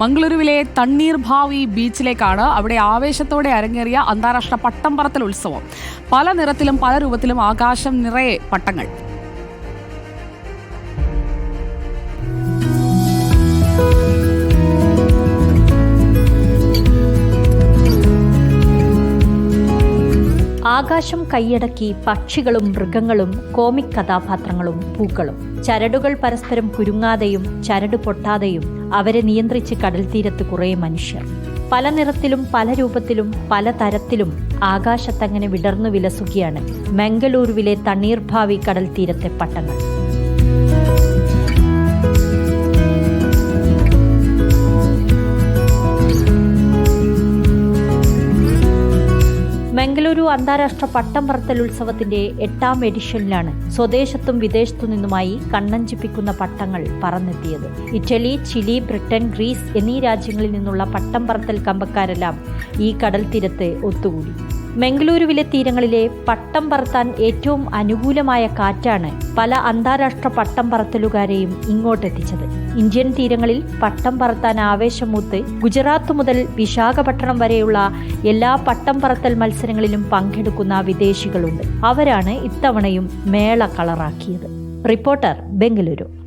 മംഗളൂരുവിലെ തണ്ണീർഭാവി ബീച്ചിലേക്കാണ് അവിടെ ആവേശത്തോടെ അരങ്ങേറിയ അന്താരാഷ്ട്ര പട്ടം പറത്തൽ ഉത്സവം. പല നിറത്തിലും പല രൂപത്തിലും ആകാശം നിറയെ പട്ടങ്ങൾ. ആകാശം കൈയടക്കി പക്ഷികളും മൃഗങ്ങളും കോമിക് കഥാപാത്രങ്ങളും പൂക്കളും. ചരടുകൾ പരസ്പരം കുരുങ്ങാതെയും ചരട് പൊട്ടാതെയും അവരെ നിയന്ത്രിച്ച് കടൽ തീരത്ത് കുറേ മനുഷ്യർ. പല നിറത്തിലും പല രൂപത്തിലും പല തരത്തിലും ആകാശത്തങ്ങനെ വിടർന്നു വിലസുകയാണ് മംഗളൂരുവിലെ തണ്ണീർഭാവി കടൽ തീരത്തെ പട്ടങ്ങൾ. മംഗളൂരു അന്താരാഷ്ട്ര പട്ടം പറത്തൽ ഉത്സവത്തിന്റെ എട്ടാം എഡിഷനിലാണ് സ്വദേശത്തും വിദേശത്തു നിന്നുമായി കണ്ണഞ്ചിപ്പിക്കുന്ന പട്ടങ്ങൾ പറന്നെത്തിയത്. ഇറ്റലി ചിലി ബ്രിട്ടൻ ഗ്രീസ് എന്നീ രാജ്യങ്ങളിൽ നിന്നുള്ള പട്ടം പറത്തൽ കമ്പക്കാരെല്ലാം ഈ കടൽ തീരത്ത് ഒത്തുകൂടി. മംഗളൂരുവിലെ തീരങ്ങളിലെ പട്ടം പറത്താൻ ഏറ്റവും അനുകൂലമായ കാറ്റാണ് പല അന്താരാഷ്ട്ര പട്ടം പറത്തലുകാരെയും ഇങ്ങോട്ടെത്തിച്ചത്. ഇന്ത്യൻ തീരങ്ങളിൽ പട്ടം പറത്താൻ ആവേശമൂത്ത് ഗുജറാത്ത് മുതൽ വിശാഖപട്ടണം വരെയുള്ള എല്ലാ പട്ടം പറത്തൽ മത്സരങ്ങളിലും പങ്കെടുക്കുന്ന വിദേശികളുണ്ട്. അവരാണ് ഇത്തവണയും മേള കളറാക്കിയത്. റിപ്പോർട്ടർ ബംഗളൂരു.